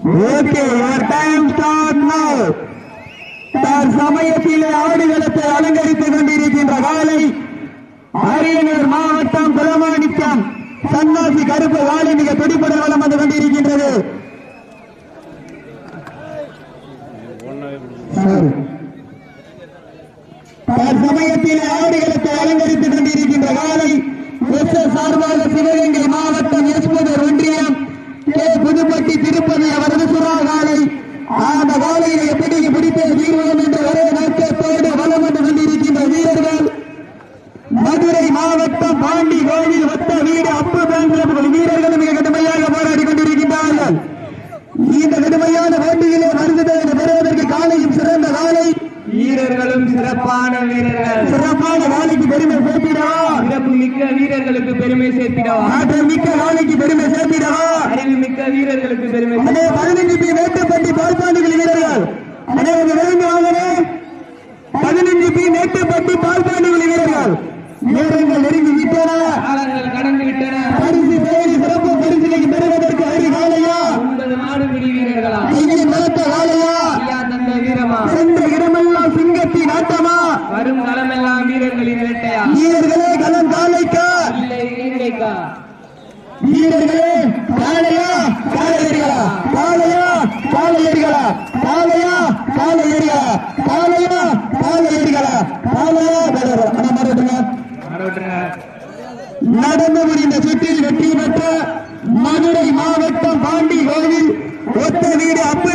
Okay your time start now. சமயத்தில் ஆடுகளத்தை அலங்கரித்துக் கொண்டிருக்கின்ற காலை அரியலூர் மாவட்டம் குலமாணிக்கம் சன்னாசி கருப்பு காலை மிக துடிப்புடன் வளம் வந்து கொண்டிருக்கின்றது. தற்சமயத்திலே சமயத்தில் ஆடுகளத்தை அலங்கரித்துக் கொண்டிருக்கின்ற காலை சார்பாக சிவகங்கை மாவட்டம் பாண்டி கோவில் ஒத்த வீடு அப்பு பேங்க் வீரர்கள் மிக கடுமையாக போராடி கொண்டிருக்கின்றார்கள். இந்த கடுமையான போட்டியிலே மருந்துகளை பெறுவதற்கு காலையும் சிறந்த காலை வீரர்களும் சிறப்பான வீரர்கள். சிறப்பான காலைக்கு பெருமை சேர்த்திடவா சிறப்பு மிக்க வீரர்களுக்கு பெருமை சேர்த்திடவா ஆற்றல் மிக்க காலைக்கு பெருமை சேர்த்திடவா அறிவு மிக்க வீரர்களுக்கு பெருமை சேர்த்திடவா. அதே பதினைஞ்சு பி மேட்டுப்பட்டி பால்பாண்டிகள் வீரர்கள். உங்க விரைந்து வாங்கனே பதினைஞ்சு பி மேட்டுப்பட்டி பால்பாண்டிகள் வீரர்கள் நேரங்கள் நெருங்கி விட்டன. கடந்து விட்டன. பரிசு தேடி சிறப்பு பெறுவதற்கு அரு காலையா ஒன்பது மாடுபிடி வீரர்களா? கையில் வளர்த்த காலையா ஐயா தந்த வீரமா? சென்ற இடமெல்லாம் சிங்கத்தின் ஆட்டமா? வரும் களமெல்லாம் வீரர்களின் வேட்டையா வீரர்களே களம் காலைக்கா? இல்லை வீரர்களே காளையா காளையர்களா காளையா காளையர்களா காளையா காளையர்களா காளையா காளையர்களா காளையா காளையர்களா அண்ணா மாறட்டுங்க மறவிட்டுங்க நடந்து முடிந்த சுற்றில் வெற்றி பெற்ற மதுரை மாவட்டம் பாண்டி கோவில் ஒத்த வீடு அப்பு